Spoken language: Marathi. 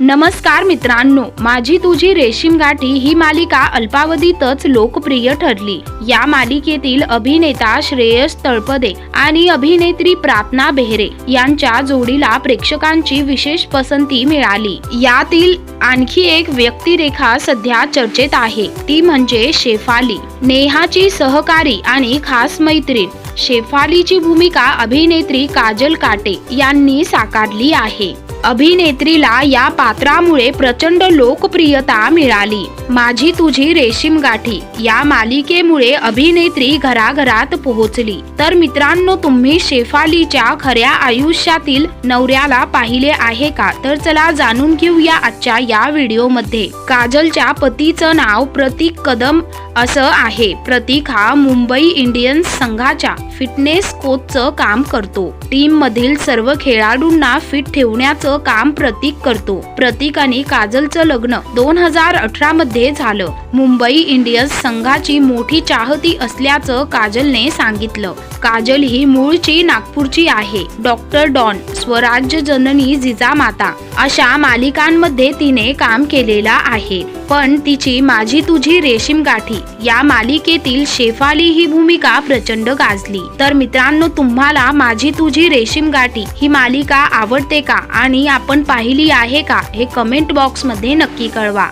नमस्कार मित्रांनो माझी तुझी रेशीम गाठी ही मालिका अल्पावधीतच लोकप्रिय ठरली. या मालिकेतील अभिनेता श्रेयस तळपदे आणि अभिनेत्री प्रार्थना बेहरे यांच्या जोडीला प्रेक्षकांची विशेष पसंती मिळाली. यातील आणखी एक व्यक्तिरेखा सध्या चर्चेत आहे. ती म्हणजे शेफाली. नेहाची सहकारी आणि खास मैत्रीण. शेफालीची भूमिका अभिनेत्री काजल काटे यांनी साकारली आहे. अभिनेत्रीला या पात्रामुळे प्रचंड लोकप्रियता मिळाली. माझी तुझी रेशीम गाठी. या मालिकेमुळे अभिनेत्री घराघरात पोहोचली. तर मित्रांनो तुम्ही शेफालीच्या खऱ्या आयुष्यातील नवऱ्याला पाहिले आहे का? तर चला जाणून घेऊया आजच्या या व्हिडिओमध्ये. काजलच्या पतीचं नाव प्रतीक कदम असं आहे. प्रतीक हा मुंबई इंडियन्स संघाच्या फिटनेस कोचचं काम करतो. टीम मधील सर्व खेळाडूंना फिट ठेवण्याचं काम प्रतीक करतो. प्रतीक आणि काजलचं लग्न दोन हजार अठरा मध्ये झालं. मुंबई इंडियन्स संघाची मोठी चाहती असल्याचं काजलने सांगितलं. काजल ही मूळची नागपूरची आहे. डॉक्टर डॉन स्वराज्य जननी जिजामाता अशा मालिकांमध्ये तिने काम केलेलं आहे. पण तिची माझी तुझी रेशीम गाठी या मालिकेतील शेफाली ही भूमिका प्रचंड गाजली. तर मित्रांनो तुम्हाला माझी तुझी रेशीम गाठी ही मालिका आवडते का? आणि आपण पाहिली आहे का? हे कमेंट बॉक्समध्ये नक्की कळवा.